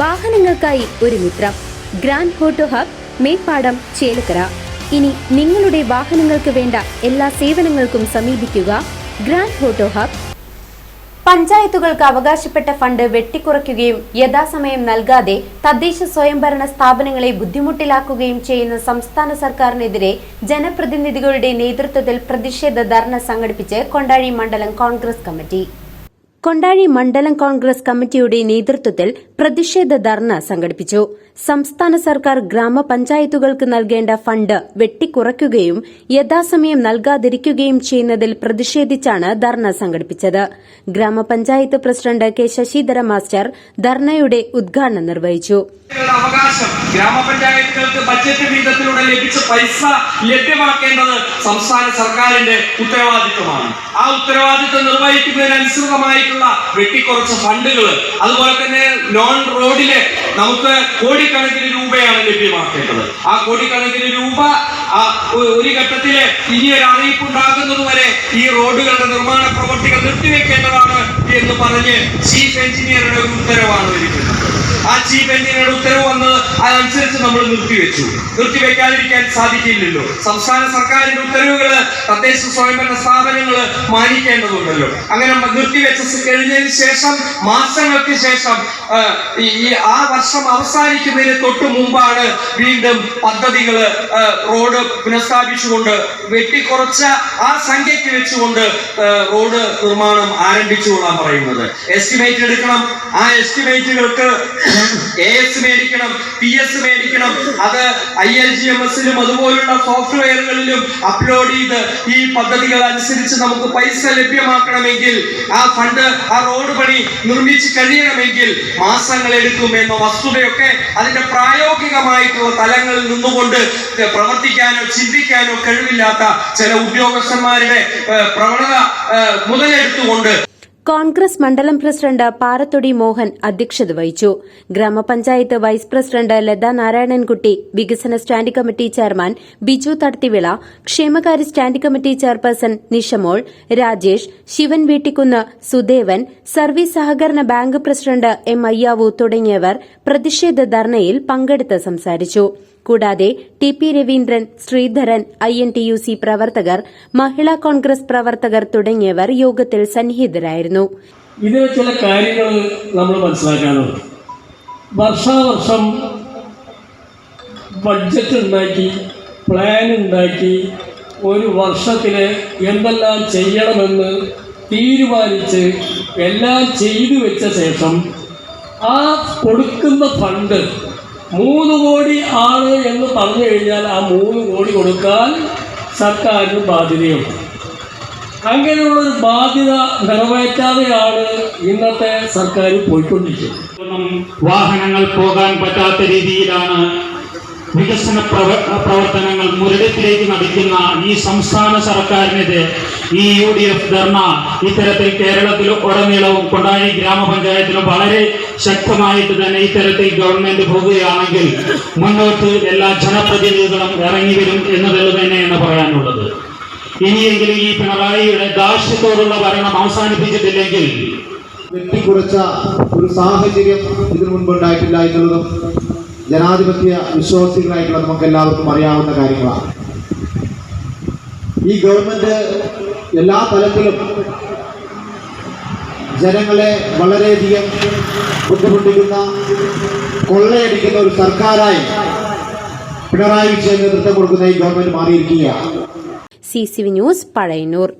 വാഹനങ്ങൾക്കായി ഒരു മിത്രം. Grand photo hub Meppadam Chelakkara. ഇനി നിങ്ങളുടെ വാഹനങ്ങൾക്ക് വേണ്ട എല്ലാ സേവനങ്ങൾക്കും സമീപിക്കുക ഗ്രാൻഡ് ഫോട്ടോ ഹബ്. പഞ്ചായത്തുകൾക്ക് അവകാശപ്പെട്ട ഫണ്ട് വെട്ടിക്കുറയ്ക്കുകയും യഥാസമയം നൽകാതെ തദ്ദേശ സ്വയംഭരണ സ്ഥാപനങ്ങളെ ബുദ്ധിമുട്ടിലാക്കുകയും ചെയ്യുന്ന സംസ്ഥാന സർക്കാരിനെതിരെ ജനപ്രതിനിധികളുടെ നേതൃത്വത്തിൽ പ്രതിഷേധ ധർണ സംഘടിപ്പിച്ച് കൊണ്ടാഴി മണ്ഡലം കോൺഗ്രസ് കമ്മിറ്റി. കൊണ്ടാഴി മണ്ഡലം കോൺഗ്രസ് കമ്മിറ്റിയുടെ നേതൃത്വത്തിൽ പ്രതിഷേധ ധർണ സംഘടിപ്പിച്ചു. സംസ്ഥാന സർക്കാർ ഗ്രാമപഞ്ചായത്തുകൾക്ക് നൽകേണ്ട ഫണ്ട് വെട്ടിക്കുറയ്ക്കുകയും യഥാസമയം നൽകാതിരിക്കുകയും ചെയ്യുന്നതിൽ പ്രതിഷേധിച്ചാണ് ധർണ സംഘടിപ്പിച്ചത്. ഗ്രാമപഞ്ചായത്ത് പ്രസിഡന്റ് കെ ശശിധര മാസ്റ്റർ ധർണയുടെ ഉദ്ഘാടനം നിർവഹിച്ചു. ഗ്രാമപഞ്ചായത്തുകൾക്ക് ബജറ്റ് വിഹിതത്തിലൂടെ ലഭിച്ച പൈസ ലഭ്യമാക്കേണ്ടത് സംസ്ഥാന സർക്കാരിന്റെ ഉത്തരവാദിത്വമാണ്. ആ ഉത്തരവാദിത്വം നിർവഹിക്കുന്നതിനനുസൃതമായിട്ടുള്ള വെട്ടിക്കുറച്ച ഫണ്ടുകൾ അതുപോലെ തന്നെ നോൺ റോഡിലെ നമുക്ക് കോടിക്കണക്കിന് രൂപയാണ് ലഭ്യമാക്കേണ്ടത്. ആ കോടിക്കണക്കിന് രൂപ ഒരു ഘട്ടത്തിൽ ഇനി ഒരു അറിയിപ്പ് ഉണ്ടാകുന്നത് വരെ ഈ റോഡുകളുടെ നിർമ്മാണ പ്രവർത്തികൾ നിർത്തിവെക്കേണ്ടതാണ് എന്ന് പറഞ്ഞ് ചീഫ് എഞ്ചിനീയറുടെ ഒരു ഉത്തരവാണ് വരുന്നത് ആ ചീഫ് എഞ്ചിനീയറുടെ ഉത്തരവ് വന്നത് അതനുസരിച്ച് നമ്മൾ നിർത്തിവെച്ചു. നിർത്തിവെക്കാതിരിക്കാൻ സാധിക്കില്ലല്ലോ. സംസ്ഥാന സർക്കാരിന്റെ ഉത്തരവുകൾ തദ്ദേശ സ്വയംഭരണ സ്ഥാപനങ്ങൾ മാനിക്കേണ്ടതുണ്ടല്ലോ. അങ്ങനെ നിർത്തിവെച്ച കഴിഞ്ഞതിന് ശേഷം മാസങ്ങൾക്ക് ശേഷം ഈ ആ വർഷം അവസാനിക്കുന്നതിന് തൊട്ട് മുമ്പാണ് വീണ്ടും പദ്ധതികൾ റോഡ് പുനഃസ്ഥാപിച്ചുകൊണ്ട് വെട്ടിക്കുറച്ച ആ സംഖ്യയ്ക്ക് വെച്ചുകൊണ്ട് റോഡ് നിർമ്മാണം ആരംഭിച്ചുകൊള്ളാൻ പറയുന്നത്. എസ്റ്റിമേറ്റ് എടുക്കണം. ആ എസ്റ്റിമേറ്റുകൾക്ക് എ എസ് മേടിക്കണം പി എസ് മേടിക്കണം. അത് ഐ എൽ ജി എം എസിലും അതുപോലുള്ള സോഫ്റ്റ്വെയറുകളിലും അപ്ലോഡ് ചെയ്ത് ഈ പദ്ധതികൾ അനുസരിച്ച് നമുക്ക് പൈസ ലഭ്യമാക്കണമെങ്കിൽ ആ ഫണ്ട് ആ റോഡ് പണി നിർമ്മിച്ച് കഴിയണമെങ്കിൽ മാസങ്ങൾ എടുക്കും എന്ന വസ്തുതയൊക്കെ അതിന്റെ പ്രായോഗികമായിട്ടുള്ള തലങ്ങളിൽ നിന്നുകൊണ്ട് പ്രവർത്തിക്കാനോ ചിന്തിക്കാനോ കഴിവില്ലാത്ത ചില ഉദ്യോഗസ്ഥന്മാരുടെ പ്രവണത മുതലെടുത്തുകൊണ്ട് കോൺഗ്രസ് മണ്ഡലം പ്രസിഡന്റ് പാറത്തൊടി മോഹൻ അധ്യക്ഷത വഹിച്ചു. ഗ്രാമപഞ്ചായത്ത് വൈസ് പ്രസിഡന്റ് ലതാ നാരായണൻകുട്ടി വികസന stand committee chairman Biju Thadathivila ക്ഷേമകാര്യ stand committee chairperson Nishamol Rajesh Sivan Veettikkunnu Sudevan service സഹകരണ ബാങ്ക് പ്രസിഡന്റ് എം അയ്യാവു തുടങ്ങിയവർ പ്രതിഷേധ ധർണയിൽ പങ്കെടുത്ത് സംസാരിച്ചു. കൂടാതെ T P Raveendran Sreedharan I N T U C പ്രവർത്തകർ മഹിളാ കോൺഗ്രസ് പ്രവർത്തകർ തുടങ്ങിയവർ യോഗത്തിൽ സന്നിഹിതരായിരുന്നു. ചില കാര്യങ്ങൾ നമ്മൾ വർഷാവർഷം ബഡ്ജറ്റ് ഉണ്ടാക്കി പ്ലാൻ ഉണ്ടാക്കി ഒരു വർഷത്തിൽ എന്തെല്ലാം ചെയ്യണമെന്ന് തീരുമാനിച്ച് എല്ലാം ചെയ്തു വെച്ച ശേഷം ആ കൊടുക്കുന്ന ഫണ്ട് മൂന്ന് കോടി ആണ് എന്ന് പറഞ്ഞു കഴിഞ്ഞാൽ ആ മൂന്ന് കോടി കൊടുക്കാൻ സർക്കാരിന് ബാധ്യതയുണ്ട്. അങ്ങനെയുള്ളൊരു ബാധ്യത നിറവേറ്റാതെയാണ് ഇന്നത്തെ സർക്കാർ പോയിക്കൊണ്ടിരിക്കുന്നത്. വാഹനങ്ങൾ പോകാൻ പറ്റാത്ത രീതിയിലാണ് വികസന പ്രവ- പ്രവർത്തനങ്ങൾ മുരടിപ്പിലേക്ക് നടിക്കുന്ന ഈ സംസ്ഥാന സർക്കാരിനെതിരെ ഈ യു ഡി എഫ് ധർണ ഇത്തരത്തിൽ കേരളത്തിൽ ഉടനീളവും കൊണ്ടാടി ഗ്രാമപഞ്ചായത്തിലും വളരെ ശക്തമായിട്ട് തന്നെ ഇത്തരത്തിൽ ഗവൺമെന്റ് പോകുകയാണെങ്കിൽ മുന്നോട്ട് എല്ലാ ജനപ്രതിനിധികളും ഇറങ്ങി വരും എന്നതിൽ തന്നെയാണ് പറയാനുള്ളത്. ഇനിയെങ്കിലും ഈ പിണറായിയുടെ ദാർഷ്ട്യത്തോടുള്ള ഭരണം അവസാനിപ്പിച്ചിട്ടില്ലെങ്കിൽ വെട്ടിക്കുറച്ച ഒരു സാഹചര്യം ഇതിനു മുൻപ് ഉണ്ടായിട്ടില്ല എന്നുള്ളതും ജനാധിപത്യ വിശ്വാസികളായിട്ടുള്ള നമുക്ക് എല്ലാവർക്കും അറിയാവുന്ന കാര്യങ്ങളാണ്. ഈ ഗവൺമെന്റ് എല്ലാ തലത്തിലും ജനങ്ങളെ വളരെയധികം ബുദ്ധിമുട്ടിക്കുന്ന കൊള്ളയടിക്കുന്ന ഒരു സർക്കാരായി പിണറായി വിജയൻ നേതൃത്വം കൊടുക്കുന്ന ഈ ഗവൺമെന്റ് മാറിയിരിക്കുകയാണ്. C C V news Pazhayannur.